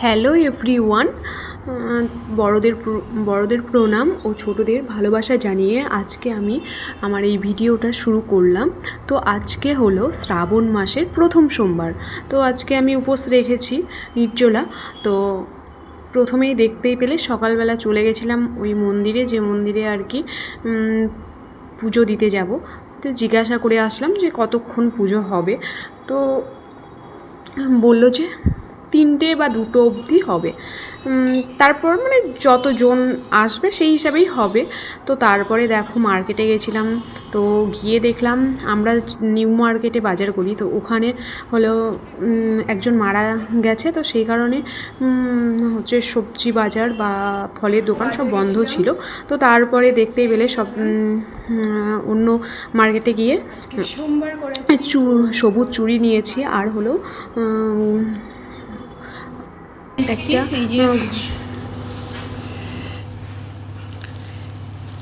Hello everyone বড়দের প্র- বড়দের প্রণাম ও ছোটদের ভালোবাসা জানিয়ে আজকে আমি আমার এই ভিডিওটা শুরু করলাম। তো আজকে হলো শ্রাবণ মাসের প্রথম সোমবার। তো আজকে আমি উপোস রেখেছি নির্জলা। তো প্রথমেই দেখতেই পেলে সকালবেলা চলে গেছিলাম ওই মন্দিরে, যে মন্দিরে আর কি পুজো দিতে যাব। তো জিজ্ঞাসা করে আসলাম যে কতক্ষণ পুজো হবে। তো বলল যে তিনটে বা দুটো অবধি হবে। তারপর মানে যতজন আসবে সেই হিসাবেই হবে। তো তারপরে দেখো মার্কেটে গেছিলাম তো গিয়ে দেখলাম আমরা নিউ মার্কেটে বাজার করি। তো ওখানে হলো একজন মারা গেছে। তো সেই কারণে হচ্ছে সবজি বাজার বা ফলের দোকান সব বন্ধ ছিল। তো তারপরে দেখতেই পেলে সব অন্য মার্কেটে গিয়ে সোমবার সবুজ চুড়ি নিয়েছি। আর হলো একটা এই যে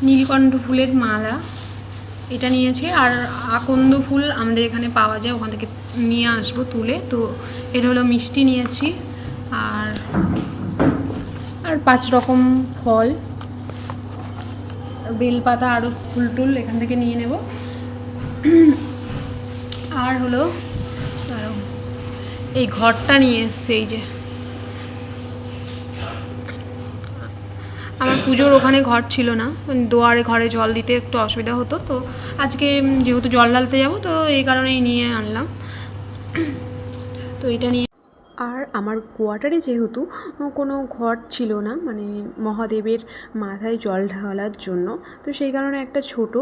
নীলকণ্ঠ ফুলের মালা এটা নিয়েছি আর আকন্দ ফুল আমাদের এখানে পাওয়া যায় ওখান থেকে নিয়ে আসব তুলে। তো এটা হলো মিষ্টি নিয়েছি আর আর পাঁচ রকম ফল। বেলপাতা আরও ফুল টুল এখান থেকে নিয়ে নেব। আর হলো এই ঘরটা নিয়ে এসছে এই যে আমার পুজোর ওখানে ঘর ছিল না। দুয়ারে ঘরে জল দিতে একটু অসুবিধা হতো। তো আজকে যেহেতু জল ঢালতে যাব, তো এই কারণেই নিয়ে আনলাম। তো এটা নিয়ে আর আমার কোয়ার্টারে যেহেতু কোনো ঘর ছিল না মানে মহাদেবের মাথায় জল ঢালার জন্য, তো সেই কারণে একটা ছোট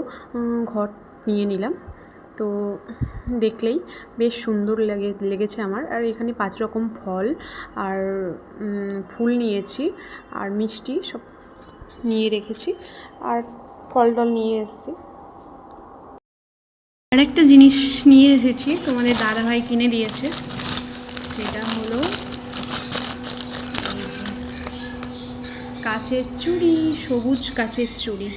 ঘর নিয়ে নিলাম। তো দেখলেই বেশ সুন্দর লেগে, লেগেছে আমার। আর এখানে পাঁচ রকম ফল আর ফুল নিয়েছি আর মিষ্টি সব নিয়ে রেখেছি আর ফল টল নিয়ে এসেছি। আর একটা জিনিস নিয়ে এসেছি, তোমাদের দাদাভাই কিনে দিয়েছে। সেটা হলো কাচের চুড়ি, সবুজ কাচের চুড়ি।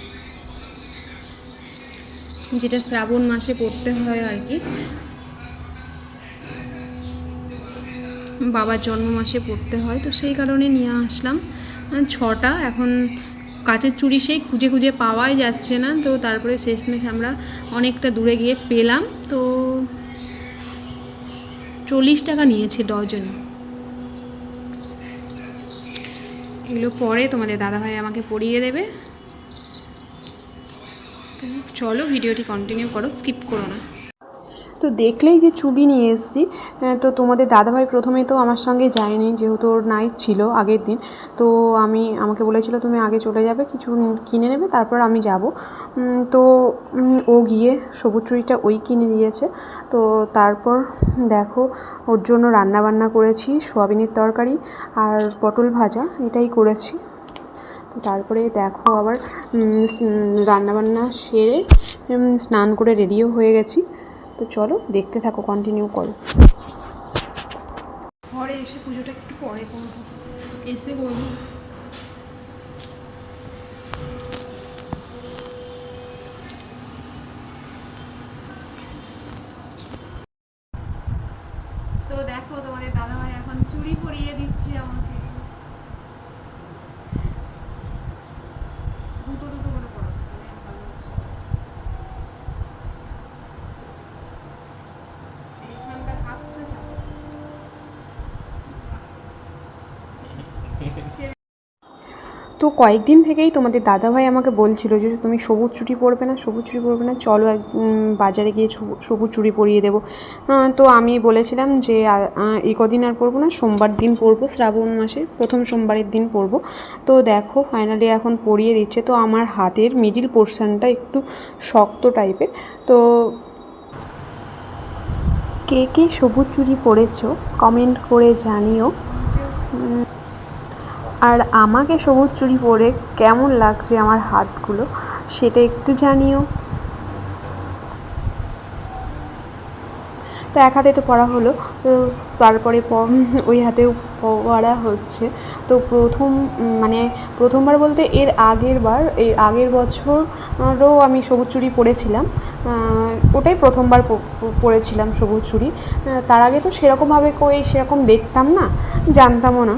যেটা শ্রাবণ মাসে পড়তে হয় আর কি। বাবার জন্ম মাসে পড়তে হয়, তো সেই কারণে নিয়ে আসলাম। ছটা। এখন কাচের চুড়ি সেই খুঁজে খুঁজে পাওয়াই যাচ্ছে না। তো তারপরে শেষমেশ আমরা অনেকটা দূরে গিয়ে পেলাম। তো চল্লিশ টাকা নিয়েছে ডজন এগুলো পরে তোমাদের দাদাভাই আমাকে পরিয়ে দেবে। চলো, ভিডিওটি কন্টিনিউ করো স্কিপ করো না। তো দেখলেই যে চুড়ি নিয়ে এসেছি তো তোমাদের দাদাভাই প্রথমে তো আমার সঙ্গে যায়নি যেহেতু ওর নাইট ছিল আগের দিন। তো আমি, আমাকে বলেছিল তুমি আগে চলে যাবে, কিছু কিনে নেবে, তারপর আমি যাব। তো ও গিয়ে সবুজ চুড়িটা ওই কিনে দিয়েছে। তো তারপর দেখো, ওর জন্য রান্না বান্না করেছি, সোয়াবিনের তরকারি আর পটল ভাজা, এটাই করেছি। তো তারপরে দেখো আবার রান্নাবান্না সেরে স্নান করে রেডিও হয়ে গেছি। তো চলো দেখতে থাকো কন্টিনিউ করো। ঘরে এসে পুজোটা একটু পরে করব। এসে বলব তো দেখো তোমাদের দাদাভাই এখন চুড়ি পরিয়ে দিচ্ছে আমাকে দুটো দুটো করে পড়াবো তাহলে ভালো। এইখানটা হাতটা চাপো তো কয়েকদিন থেকেই তোমাদের দাদাভাই আমাকে বলছিল যে তুমি সবুজ চুড়ি পরবে না, সবুজ চুড়ি পরবে না, চলো এক বাজারে গিয়ে সবু- সবুজ চুড়ি পরিয়ে দেবো। তো আমি বলেছিলাম যে এই কদিন আর পরবো না, সোমবার দিন পরবো, শ্রাবণ মাসের প্রথম সোমবারের দিন পরবো। তো দেখো ফাইনালি এখন পরিয়ে দিচ্ছে। তো আমার হাতের মিডিল পোর্শনটা একটু শক্ত টাইপের তো কে কে সবুজ চুড়ি পরেছ কমেন্ট করে জানিও। আর আমাকে সবুজ চুড়ি পরে কেমন লাগছে আমার হাতগুলো, সেটা একটু জানিও। তো এক হাতে তো পড়া হলো, তো তারপরে ওই হাতেও পড়া হচ্ছে। তো প্রথম মানে প্রথমবার বলতে এর আগের বার, এর আগের বছরও আমি সবুজ চুড়ি পরেছিলাম। ওটাই প্রথমবার পরেছিলাম সবুজ চুড়ি। তার আগে তো সেরকমভাবে কই সেরকম দেখতাম না, জানতামও না।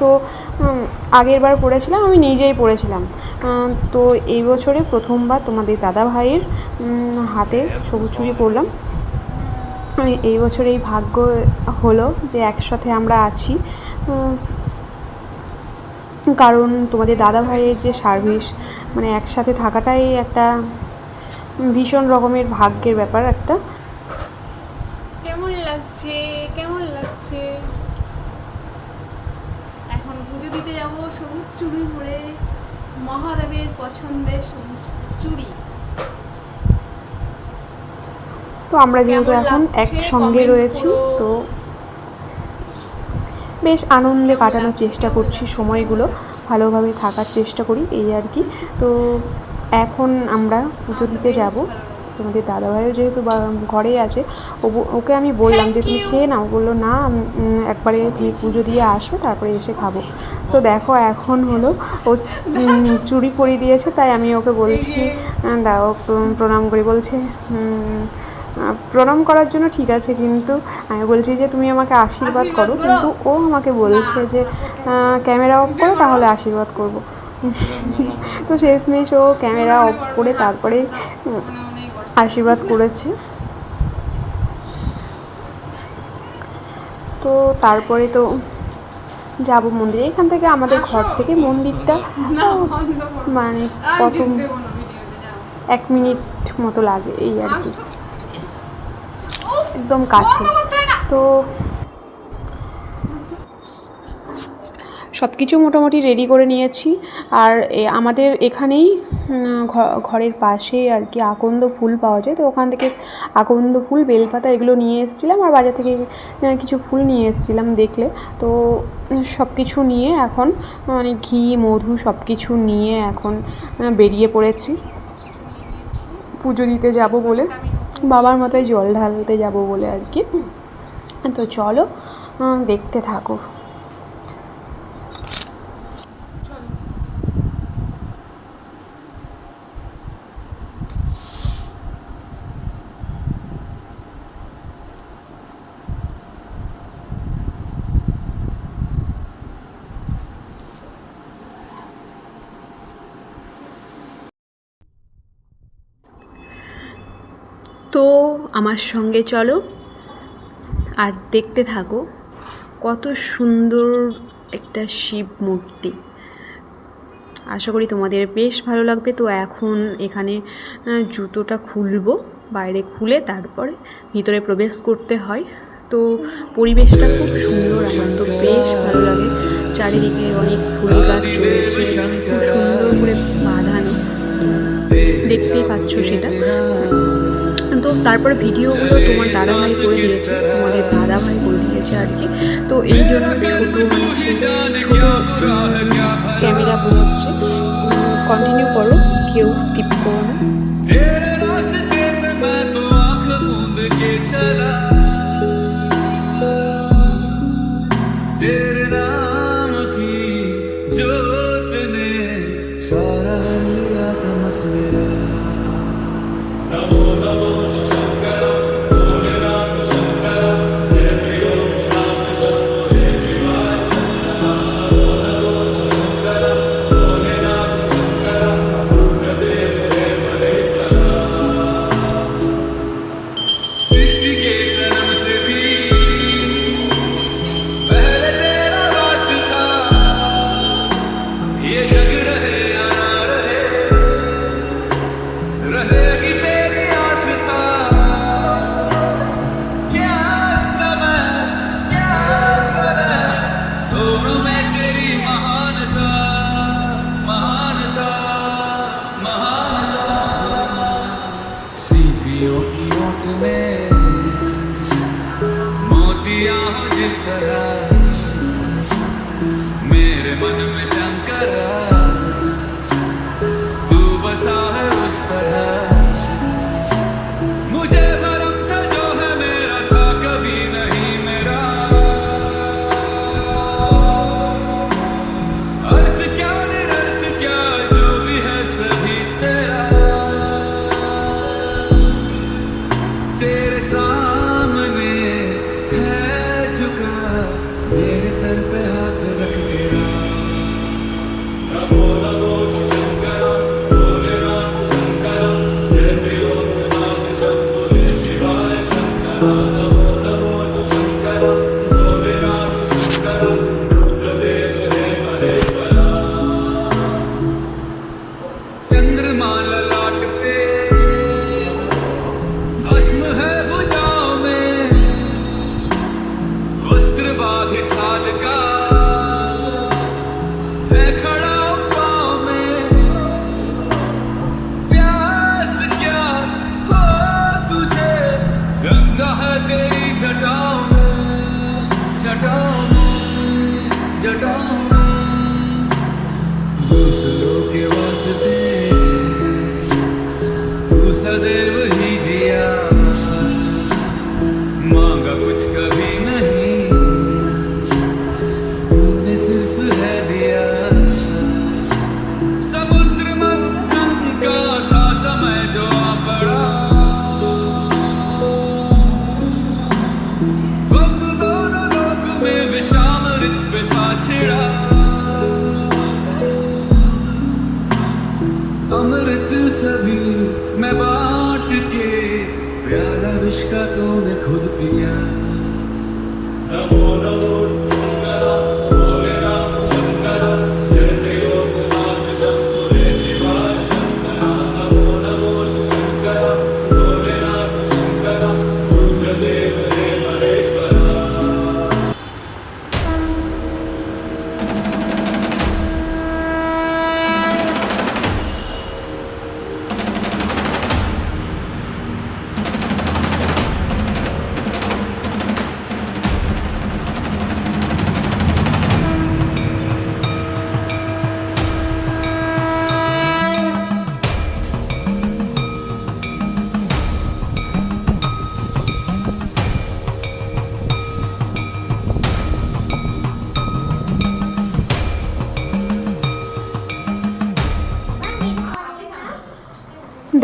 তো আগের বার পড়েছিলাম, আমি নিজেই পড়েছিলাম। তো এই বছরে প্রথমবার তোমাদের দাদা ভাইয়ের হাতে সবুজ চুড়ি পরলাম। আমি এই বছর এই ভাগ্য হলো যে একসাথে আমরা আছি। কারণ তোমাদের দাদা ভাইয়ের যে সার্ভিস মানে একসাথে থাকাটাই একটা ভীষণ রকমের ভাগ্যের ব্যাপার একটা। কেমন লাগছে? কেমন লাগছে? দিতে যাব সবুজ চুড়ি পরে মহাদেবের পছন্দের সবুজ চুড়ি। তো আমরা যেহেতু এখন একসঙ্গে রয়েছি তো বেশ আনন্দে কাটানোর চেষ্টা করছি সময়গুলো ভালোভাবে থাকার চেষ্টা করি এই আর কি। তো এখন আমরা পুজো দিতে যাব। তোমাদের দাদাভাইও যেহেতু ঘরেই আছে ওকে আমি বললাম যে তুমি খেয়ে নাও। বলল, না একবারে তুমি পুজো দিয়ে আসবে, তারপরে এসে খাব। তো দেখো এখন হলো ও চুরি করে দিয়েছে, তাই আমি ওকে বলছি দাও প্রণাম করি। বলছে প্রণাম করার জন্য ঠিক আছে, কিন্তু আমি বলছি যে তুমি আমাকে আশীর্বাদ করো। কিন্তু ও আমাকে বলছে যে ক্যামেরা অফ করো, তাহলে আশীর্বাদ করব। তো শেষমেশ ও ক্যামেরা অফ করে তারপরে আশীর্বাদ করেছে। তো তারপরে তো যাব মন্দিরে। এখান থেকে আমাদের ঘর থেকে মন্দিরটা মানে কত এক মিনিট মতো লাগে এই আর কি। একদম কাছে। তো সব কিছু মোটামুটি রেডি করে নিয়েছি। আর আমাদের এখানেই ঘরের পাশেই আর কি আকন্দ ফুল পাওয়া যায়। তো ওখান থেকে আকন্দ ফুল, বেলপাতা এগুলো নিয়ে এসেছিলাম আর বাজার থেকে কিছু ফুল নিয়ে এসেছিলাম দেখলে। তো সব কিছু নিয়ে এখন মানে ঘি, মধু সব কিছু নিয়ে এখন বেরিয়ে পড়েছি। পুজো দিতে যাব বলে, বাবার মাথায় জল ঢালতে যাব বলে আর কি তো চলো দেখতে থাকো। তো আমার সঙ্গে চলো আর দেখতে থাকো কত সুন্দর একটা শিব মূর্তি। আশা করি তোমাদের বেশ ভালো লাগবে। তো এখন এখানে জুতোটা খুলবো, বাইরে খুলে তারপরে ভিতরে প্রবেশ করতে হয়। তো পরিবেশটা খুব সুন্দর, আমার তো বেশ ভালো লাগে। চারিদিকে অনেক ফুল গাছ রয়েছে খুব সুন্দর করে বাঁধানো। দেখতেই পাচ্ছ সেটা। তারপরে ভিডিওগুলো তোমার দাদা ভাই করে দিয়েছে, তোমাদের দাদা ভাই করে দিয়েছে আর কি। তো এই জন্য ছোটো ক্যামেরা বোঝাচ্ছে কন্টিনিউ করো, কেউ স্কিপ করো दूसरों के वास्ते दूसरा देव बांट के प्याला विष का तूने खुद पिया नमो नमो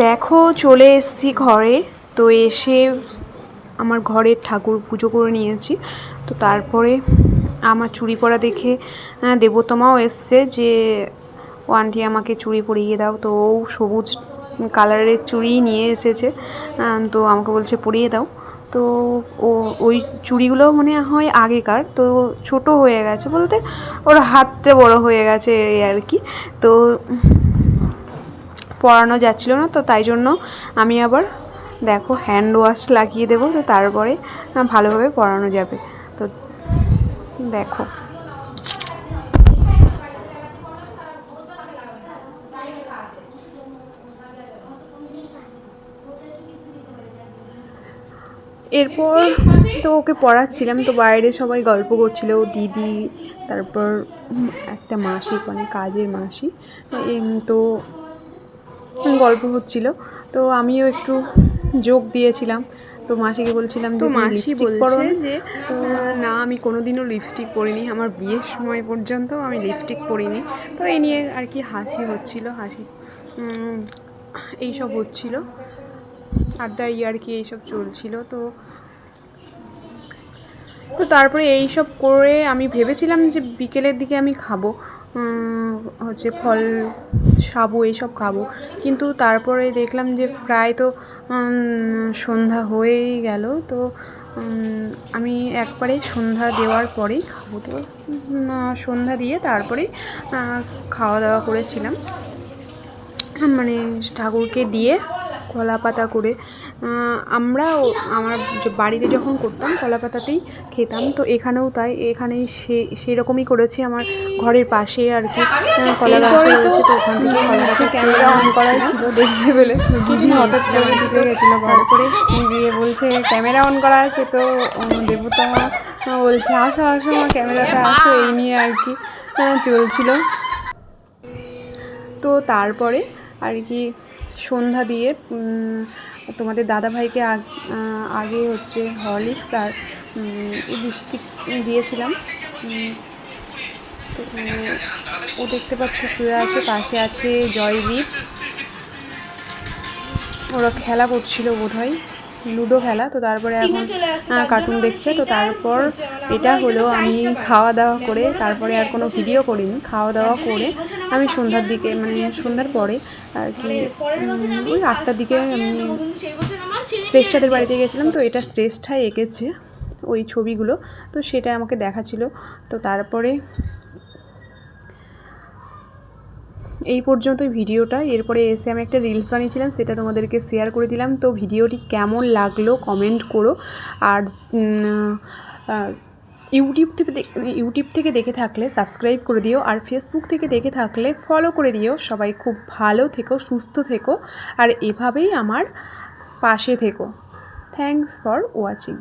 দেখো, চলে এসেছি ঘরে। তো এসে আমার ঘরের ঠাকুর পুজো করে নিয়েছি। তো তারপরে আমার চুড়ি পরা দেখে দেবতমাও এসছে যে, ও আন্টি, আমাকে চুড়ি পরিয়ে দাও। তো ও সবুজ কালারের চুড়ি নিয়ে এসেছে। তো আমাকে বলছে, পরিয়ে দাও। তো ও, ওই চুড়িগুলো মনে হয় আগেকার। তো ছোট হয়ে গেছে বলতে, ওর হাতটা বড় হয়ে গেছে আর কি। তো পরানো যাচ্ছিল না, তো তাই জন্য আমি আবার, দেখো হ্যান্ড ওয়াশ লাগিয়ে দেবো, তো তারপরে ভালোভাবে পরানো যাবে। তো দেখো। এরপর তো ওকে পড়াচ্ছিলাম, তো বাইরে সবাই গল্প করছিল দিদি, তারপর একটা মাসি মানে কাজের মাসি তো গল্প হচ্ছিল। তো আমিও একটু যোগ দিয়েছিলাম। তো মাসিকে বলছিলাম তো যে মাসি লিপস্টিক পরো বলছে যে তো না আমি কোনোদিনও লিপস্টিক পরিনি। আমার বিয়ের সময় পর্যন্ত আমি লিপস্টিক পরিনি। তো এই নিয়ে আর কি হাসি হচ্ছিল হাসি। এইসব হচ্ছিল। আড্ডা ইয়ার কি এইসব চলছিল। তো তো তারপরে এই সব করে আমি ভেবেছিলাম যে বিকেলের দিকে আমি খাব। হচ্ছে ফল সাবু এইসব খাব। কিন্তু তারপরে দেখলাম যে প্রায় তো সন্ধ্যা হয়েই গেল। তো আমি একবারে সন্ধ্যা দেওয়ার পরেই খাব। তো সন্ধ্যা দিয়ে তারপরে খাওয়া দাওয়া করেছিলাম। মানে ঠাকুরকে দিয়ে কলা পাতা করে আমরা আমার যে বাড়িতে যখন করতাম কলা পাতাতেই খেতাম তো এখানেও তাই এখানেই সে সেরকমই করেছি আমার ঘরের পাশে আর কি কলা গাছ রয়েছে তো ওখান থেকে কলা গাছের ক্যামেরা অন করা ছিল দেখতে পেলে। দিদি হঠাৎ করে ঢুকে গেছিল তারপরে গিয়ে বলছে ক্যামেরা অন করা আছে তো উম, দেবতমা বলছে আসো আসো আমার ক্যামেরাতে আসো এই নিয়ে আর কি চলছিল। তো তারপরে আর কি সন্ধ্যা দিয়ে তোমাদের দাদাভাইকে আগ- আগে হচ্ছে হরলিক্স আর বিস্কিট দিয়েছিলাম। তো, ও দেখতে পাচ্ছ শুয়ে আছে, পাশে আছে জয়দীপ। ওরা খেলা করছিল বোধহয়। লুডো খেলা তো তারপরে এখন কার্টুন দেখছে তো তারপর এটা হলো আমি খাওয়া দাওয়া করে তারপরে আর কোনো ভিডিও করিনি খাওয়া দাওয়া করে আমি সন্ধ্যার দিকে মানে সন্ধ্যার পরে আর কি ওই আটটার দিকে আমি শ্রেষ্ঠাদের বাড়িতে গেছিলাম তো এটা শ্রেষ্ঠায় এঁকেছে ওই ছবিগুলো তো সেটা আমাকে দেখাচ্ছিল তো তারপরে এই পর্যন্তই ভিডিওটা। এরপরে এসে আমি একটা রিলস বানিয়েছিলাম, সেটা তোমাদেরকে শেয়ার করে দিলাম। তো ভিডিওটি কেমন লাগল কমেন্ট করো। আর ইউটিউব থেকে ইউটিউব থেকে দেখে থাকলে সাবস্ক্রাইব করে দিও। আর ফেসবুক থেকে দেখে থাকলে ফলো করে দিও। সবাই খুব ভালো থেকো, সুস্থ থেকো। আর এভাবেই আমার পাশে থেকো। Thanks for watching